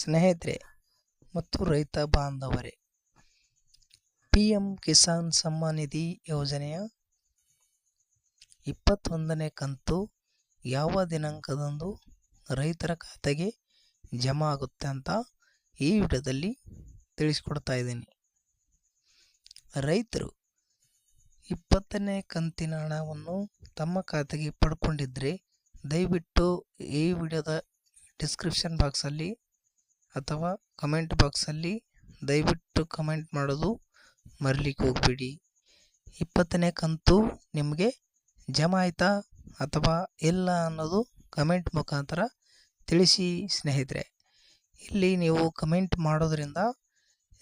ಸ್ನೇಹಿತರೆ, ಮತ್ತು ರೈತ ಬಾಂಧವರೇ ಪಿ ಎಂ ಕಿಸಾನ್ ಸಮ್ಮಾನ್ ನಿಧಿ ಯೋಜನೆಯ ಇಪ್ಪತ್ತೊಂದನೇ ಕಂತು ಯಾವ ದಿನಾಂಕದಂದು ರೈತರ ಖಾತೆಗೆ ಜಮಾ ಆಗುತ್ತೆ ಅಂತ ಈ ವಿಡಿಯೋದಲ್ಲಿ ತಿಳಿಸ್ಕೊಡ್ತಾ ಇದ್ದೀನಿ. ರೈತರು ಇಪ್ಪತ್ತನೇ ಕಂತಿನ ಹಣವನ್ನು ತಮ್ಮ ಖಾತೆಗೆ ಪಡ್ಕೊಂಡಿದ್ದರೆ ದಯವಿಟ್ಟು ಈ ವಿಡಿಯೋದ ಡಿಸ್ಕ್ರಿಪ್ಷನ್ ಬಾಕ್ಸಲ್ಲಿ ಅಥವಾ ಕಮೆಂಟ್ ಬಾಕ್ಸಲ್ಲಿ ದಯವಿಟ್ಟು ಕಮೆಂಟ್ ಮಾಡೋದು ಮರಿಲಿಕ್ಕೆ ಹೋಗಬೇಡಿ. ಇಪ್ಪತ್ತನೇ ಕಂತು ನಿಮಗೆ ಜಮಾ ಆಯಿತಾ ಅಥವಾ ಇಲ್ಲ ಅನ್ನೋದು ಕಮೆಂಟ್ ಮುಖಾಂತರ ತಿಳಿಸಿ ಸ್ನೇಹಿತರೆ. ಇಲ್ಲಿ ನೀವು ಕಮೆಂಟ್ ಮಾಡೋದ್ರಿಂದ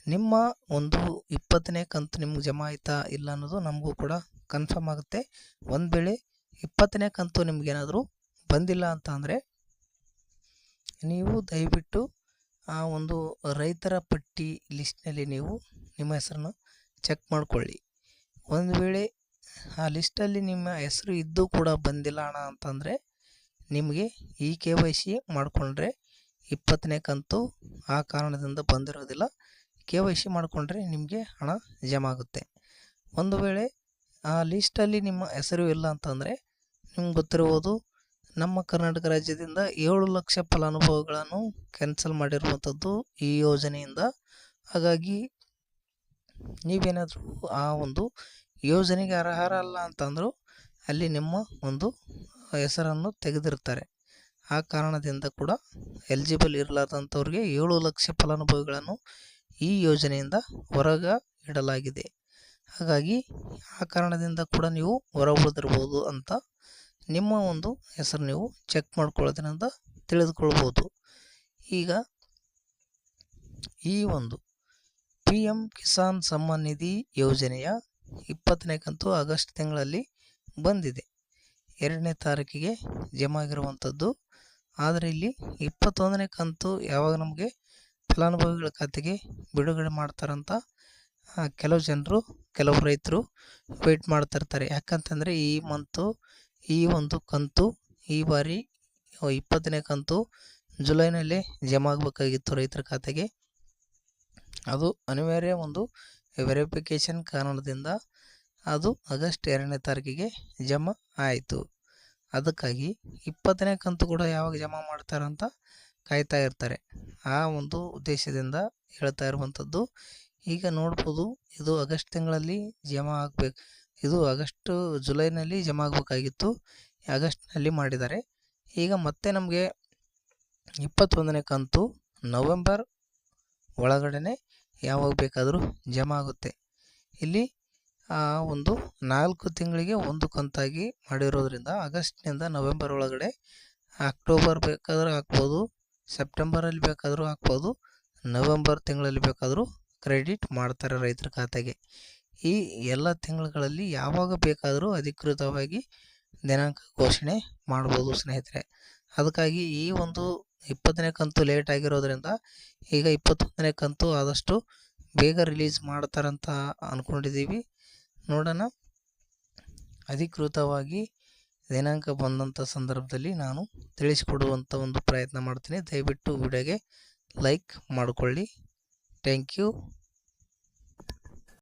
ನಿಮ್ಮ ಒಂದು ಇಪ್ಪತ್ತನೇ ಕಂತು ನಿಮ್ಗೆ ಜಮಾ ಆಯಿತಾ ಇಲ್ಲ ಅನ್ನೋದು ನಮಗೂ ಕೂಡ ಕನ್ಫರ್ಮ್ ಆಗುತ್ತೆ. ಒಂದು ವೇಳೆ ಇಪ್ಪತ್ತನೇ ಕಂತು ನಿಮಗೇನಾದರೂ ಬಂದಿಲ್ಲ ಅಂತ ನೀವು ದಯವಿಟ್ಟು ಆ ಒಂದು ರೈತರ ಪಟ್ಟಿ ಲಿಸ್ಟ್ನಲ್ಲಿ ನೀವು ನಿಮ್ಮ ಹೆಸರನ್ನು ಚೆಕ್ ಮಾಡಿಕೊಳ್ಳಿ. ಒಂದು ವೇಳೆ ಆ ಲಿಸ್ಟಲ್ಲಿ ನಿಮ್ಮ ಹೆಸರು ಇದ್ದು ಕೂಡ ಬಂದಿಲ್ಲ ಅಣ್ಣ ಅಂತಂದರೆ ನಿಮಗೆ ಈ ಕೆ ವೈ ಸಿ ಮಾಡಿಕೊಂಡ್ರೆ ಇಪ್ಪತ್ತನೇ ಕಂತು ಆ ಕಾರಣದಿಂದ ಬಂದಿರೋದಿಲ್ಲ. ಕೆ ವೈ ಸಿ ಮಾಡಿಕೊಂಡ್ರೆ ನಿಮಗೆ ಹಣ ಜಮಾ ಆಗುತ್ತೆ ಒಂದು ವೇಳೆ ಆ ಲಿಸ್ಟಲ್ಲಿ ನಿಮ್ಮ ಹೆಸರು ಇಲ್ಲ ಅಂತಂದರೆ ನಿಮ್ಗೆ ಗೊತ್ತಿರ್ಬೋದು ನಮ್ಮ ಕರ್ನಾಟಕ ರಾಜ್ಯದಿಂದ ಏಳು ಲಕ್ಷ ಫಲಾನುಭವಿಗಳನ್ನು ಕ್ಯಾನ್ಸಲ್ ಮಾಡಿರುವಂಥದ್ದು ಈ ಯೋಜನೆಯಿಂದ. ಹಾಗಾಗಿ ನೀವೇನಾದರೂ ಆ ಒಂದು ಯೋಜನೆಗೆ ಅರ್ಹರ ಅಲ್ಲ ಅಂತಂದರೂ ಅಲ್ಲಿ ನಿಮ್ಮ ಒಂದು ಹೆಸರನ್ನು ತೆಗೆದಿರ್ತಾರೆ ಆ ಕಾರಣದಿಂದ ಕೂಡ ಎಲಿಜಿಬಲ್ ಇರಲಾರ್ದಂಥವ್ರಿಗೆ ಏಳು ಲಕ್ಷ ಫಲಾನುಭವಿಗಳನ್ನು ಈ ಯೋಜನೆಯಿಂದ ಹೊರಗ ಇಡಲಾಗಿದೆ. ಹಾಗಾಗಿ ಆ ಕಾರಣದಿಂದ ಕೂಡ ನೀವು ಹೊರ ಉಳಿದಿರ್ಬೋದು ಅಂತ ನಿಮ್ಮ ಒಂದು ಹೆಸರು ನೀವು ಚೆಕ್ ಮಾಡ್ಕೊಳ್ಳೋದ್ರಿಂದ ತಿಳಿದುಕೊಳ್ಬೋದು. ಈಗ ಈ ಒಂದು ಪಿ ಎಂ ಕಿಸಾನ್ ಸಮ್ಮಾನ್ ನಿಧಿ ಯೋಜನೆಯ ಇಪ್ಪತ್ತನೇ ಕಂತು ಆಗಸ್ಟ್ ತಿಂಗಳಲ್ಲಿ ಬಂದಿದೆ. ಎರಡನೇ ತಾರೀಕಿಗೆ ಜಮಾ ಆಗಿರುವಂಥದ್ದು. ಆದರೆ ಇಲ್ಲಿ ಇಪ್ಪತ್ತೊಂದನೇ ಕಂತು ಯಾವಾಗ ನಮಗೆ ಫಲಾನುಭವಿಗಳ ಖಾತೆಗೆ ಬಿಡುಗಡೆ ಮಾಡ್ತಾರಂತ ಕೆಲವು ಜನರು, ಕೆಲವು ರೈತರು ವೆಯ್ಟ್ ಮಾಡ್ತಿರ್ತಾರೆ ಯಾಕಂತಂದರೆ ಈ ಮಂತು ಈ ಒಂದು ಕಂತು ಈ ಬಾರಿ ಇಪ್ಪತ್ತನೇ ಕಂತು ಜುಲೈನಲ್ಲಿ ಜಮಾ ಆಗಬೇಕಾಗಿತ್ತು ರೈತರ ಖಾತೆಗೆ. ಅದು ಅನಿವಾರ್ಯ ಒಂದು ವೆರಿಫಿಕೇಷನ್ ಕಾರಣದಿಂದ ಅದು ಆಗಸ್ಟ್ ಎರಡನೇ ತಾರೀಕಿಗೆ ಜಮಾ ಆಯಿತು. ಅದಕ್ಕಾಗಿ ಇಪ್ಪತ್ತನೇ ಕಂತು ಕೂಡ ಯಾವಾಗ ಜಮಾ ಮಾಡ್ತಾರಂತ ಕಾಯ್ತಾ ಇರ್ತಾರೆ. ಆ ಒಂದು ಉದ್ದೇಶದಿಂದ ಹೇಳ್ತಾ ಇರುವಂಥದ್ದು, ಈಗ ನೋಡ್ಬೋದು ಇದು ಆಗಸ್ಟ್ ತಿಂಗಳಲ್ಲಿ ಜಮಾ ಆಗಬೇಕು. ಇದು ಆಗಸ್ಟ್, ಜುಲೈನಲ್ಲಿ ಜಮಾ ಆಗಬೇಕಾಗಿತ್ತು ಆಗಸ್ಟ್ನಲ್ಲಿ ಮಾಡಿದ್ದಾರೆ. ಈಗ ಮತ್ತೆ ನಮಗೆ ಇಪ್ಪತ್ತೊಂದನೇ ಕಂತು ನವೆಂಬರ್ ಒಳಗಡೆ ಯಾವಾಗ ಬೇಕಾದರೂ ಜಮಾ ಆಗುತ್ತೆ ಇಲ್ಲಿ ಒಂದು ನಾಲ್ಕು ತಿಂಗಳಿಗೆ ಒಂದು ಕಂತಾಗಿ ಮಾಡಿರೋದ್ರಿಂದ ಆಗಸ್ಟ್ನಿಂದ ನವೆಂಬರ್ ಒಳಗಡೆ ಅಕ್ಟೋಬರ್ ಬೇಕಾದರೂ ಹಾಕ್ಬೋದು, ಸೆಪ್ಟೆಂಬರಲ್ಲಿ ಬೇಕಾದರೂ ಹಾಕ್ಬೋದು, ನವೆಂಬರ್ ತಿಂಗಳಲ್ಲಿ ಬೇಕಾದರೂ ಕ್ರೆಡಿಟ್ ಮಾಡ್ತಾರೆ ರೈತರ ಖಾತೆಗೆ. ಈ ಎಲ್ಲ ತಿಂಗಳುಗಳಲ್ಲಿ ಯಾವಾಗ ಬೇಕಾದರೂ ಅಧಿಕೃತವಾಗಿ ದಿನಾಂಕ ಘೋಷಣೆ ಮಾಡ್ಬೋದು ಸ್ನೇಹಿತರೆ. ಅದಕ್ಕಾಗಿ ಈ ಒಂದು ಇಪ್ಪತ್ತನೇ ಕಂತು ಲೇಟ್ ಆಗಿರೋದ್ರಿಂದ ಈಗ ಇಪ್ಪತ್ತೊಂದನೇ ಕಂತು ಆದಷ್ಟು ಬೇಗ ರಿಲೀಸ್ ಮಾಡ್ತಾರಂತ ಅಂದ್ಕೊಂಡಿದ್ದೀವಿ ನೋಡೋಣ. ಅಧಿಕೃತವಾಗಿ ದಿನಾಂಕ ಬಂದಂಥ ಸಂದರ್ಭದಲ್ಲಿ ನಾನು ತಿಳಿಸಿಕೊಡುವಂಥ ಒಂದು ಪ್ರಯತ್ನ ಮಾಡ್ತೀನಿ. ದಯವಿಟ್ಟು ವಿಡಿಯೋಗೆ ಲೈಕ್ ಮಾಡಿಕೊಳ್ಳಿ. Thank you